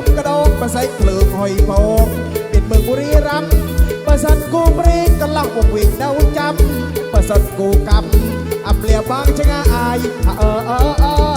ប់កដោងបើសែកភ្លើងហុយផងមានមើលបុរីរាំបើសិនគូព្រេងកន្លោះមកវិញនៅចាំបើសិនគូកាប់អាប់លាបងឆ្ងាយអើអើអើ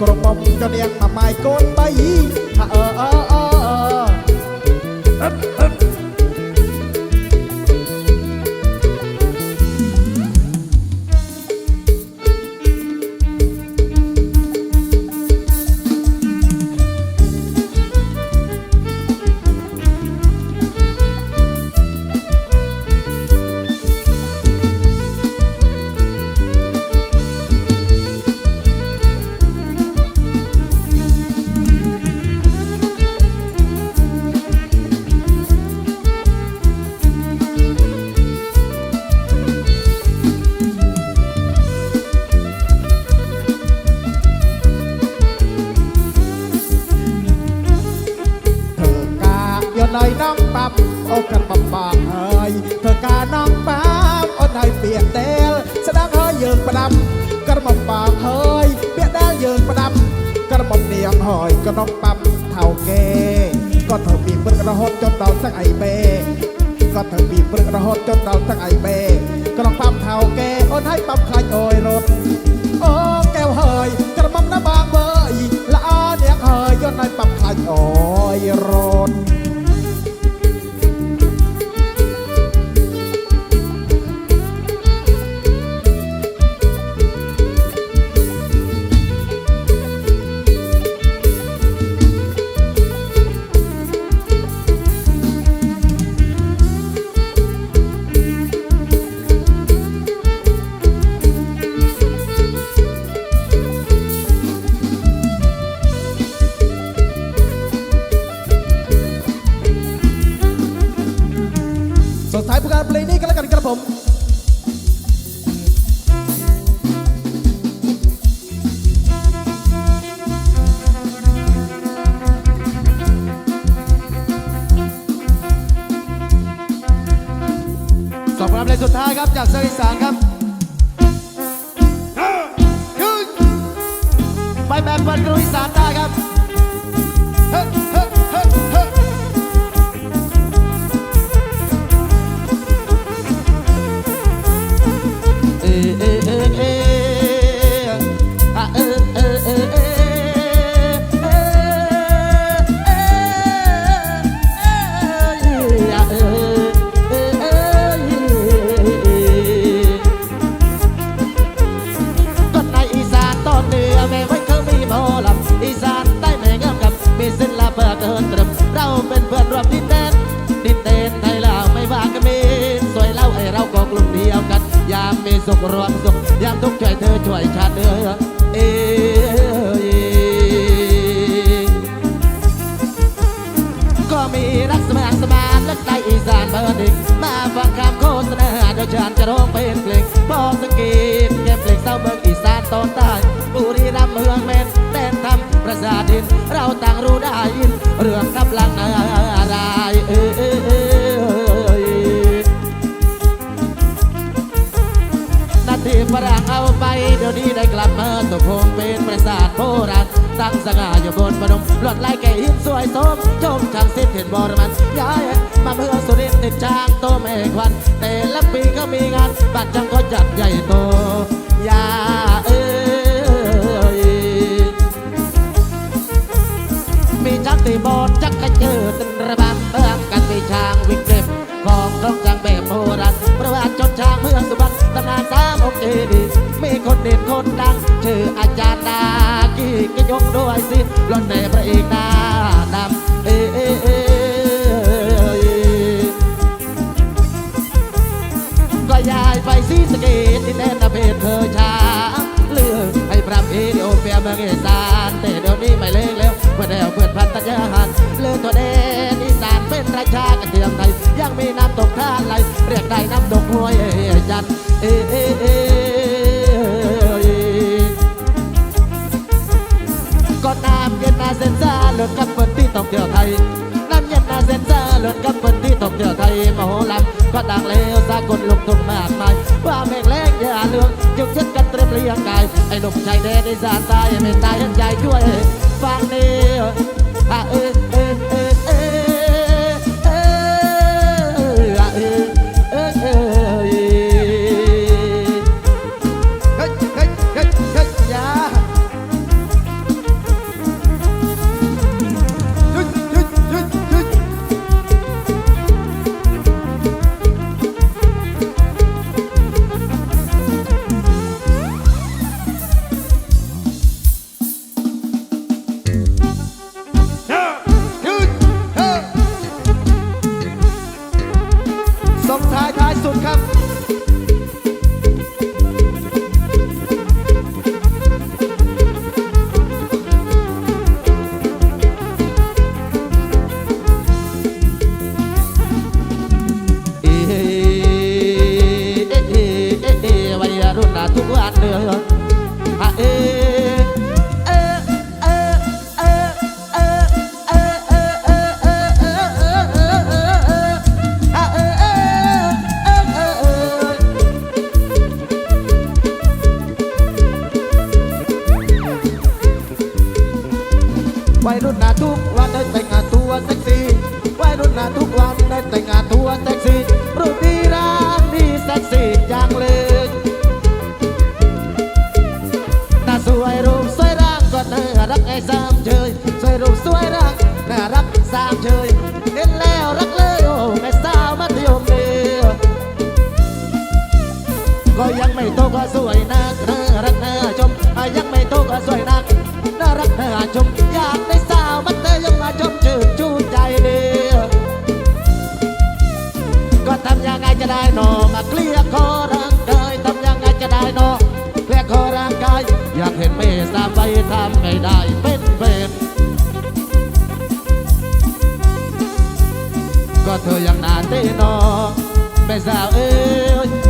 ล้ายเตอเนียงดออเออ น้องปั๊บโอ้กันปั๊บปากเอ้ยเธอกาน้องปั๊บโอ้หน่อยเปียกเตลแสดงเฮ้ยยิงประดำกระหม่อมปากเฮ้ยเปียกแดงยิงประดำกระหม่อมเนียงหอยก็น้องปั๊บเท่าแกก็เธอมีเปลือกระหดจนเราสักไอเบก็เธอมีเปลือกระหดจนเราสักไอเบก็น้องปั๊บเท่าแกโอ้ให้ปั๊บคลายโอยรถโอ้แก้วเฮยกระหม่อมน้ำบางเบยละอาเนียงเฮยย้อนหน่อยปั๊บคลายโอยรถ สุดท้ายผู้การเพลงนี้ก็แล้วกันครับผมสองผลงานเพลงสุดท้ายครับจากเซอร์อีสานครับไปแบบเปิดกรุอีสานได้ครับามมี ฝรั่งเอาไปเดี๋ยวนี้ได้กลับมาตกคงเป็นปราสาทโบราณตั้งสง่าอยู่บนพนมลวดลายแก่หินสวยสมชมทางสิ้นเห็นบรมันย้ายมาเมืองสุรินทร์ติดช้างโตแม่ควันแต่ละปีก็มีงานบัตรจังก็จัดใหญ่โตอยาเอ้ ออาจารย์ดากีกยกด้วยสิล้นในพระเอกหน้าดำเอ้ยเอ้ยเอก็ย้ายไปซีสเกตที่แนตะเพเคยช้าเลือกให้ปรับเอเดีโอเปียเมืองอีสานแต่เดี๋ยวนี้ไม่เล่งแล้วเพื่อนแนวเพื่อนพันธัญญาหารเลือกตัวแดนอีสานเป็นราชากระเทียมไทยยังมีน้ำตกท่าไหลเรียกได้น้ำตกห้วยจันเอ้ยเอเอ เที่ยวไทยน้ำเย็นนาเซนซ่าเลิศกับคนที่ท่องเที่ยวไทยมโหฬารก็ดังเลวสากลลุกทุ่งมากมายว่าเพลงแรงอย่าเลืองจุกยึดกันเตรียมเรียงกายไอ้หนุ่มชายแดนอีสานตายไม่ตายเห็นใจช่วยฟังนี้อะเออเออ đây rồi đây rồi อยากเห็นเมตาไปทำไม่ได้เป็นเป็นก็เธอยังนานได้นอแม่สาวเอ้ย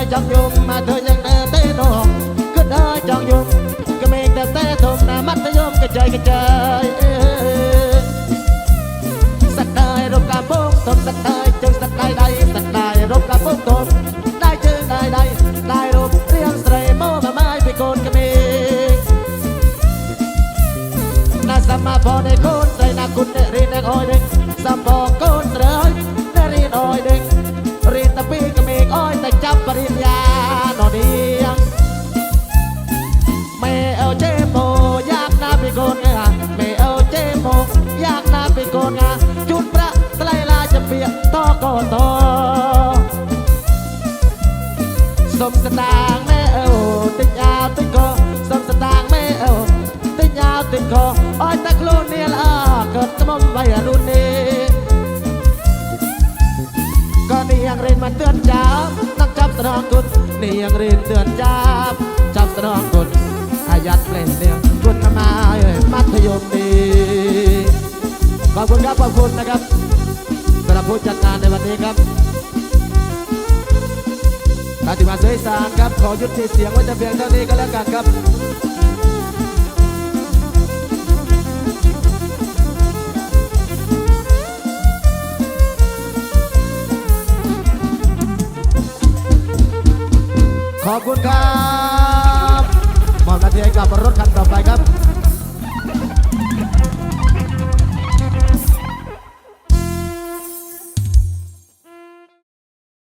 ដល់ចង់យំមកធ្វើយ៉ាងណាទេនោះគិតដល់ចង់យំក្មេងតែតែទុំណាមាត់ទៅយំកញ្ចៃកញ្ចៃសត្វដែររំកាពងទុំសត្វដែរជើងសត្វដៃដៃ นี่ยังเรียนมาเตือนจับต้องจับสนองกุดนี่ยังเรียนเดือนจับจับสตรองกุลอายัดเปล่นเดียงกุนมาเอ้ยมัธยมดีขอบคุณครับขอบคุณนะครับสำหรับผู้จัดงานในวันนี้ครับปฏิมาเสยสารครับขอยุดที่เสียงไว้จะเพียงเท่านี้ก็แล้วกันครับ คุณครับมอบหนาทีให้กับรถคันต่อไปครับ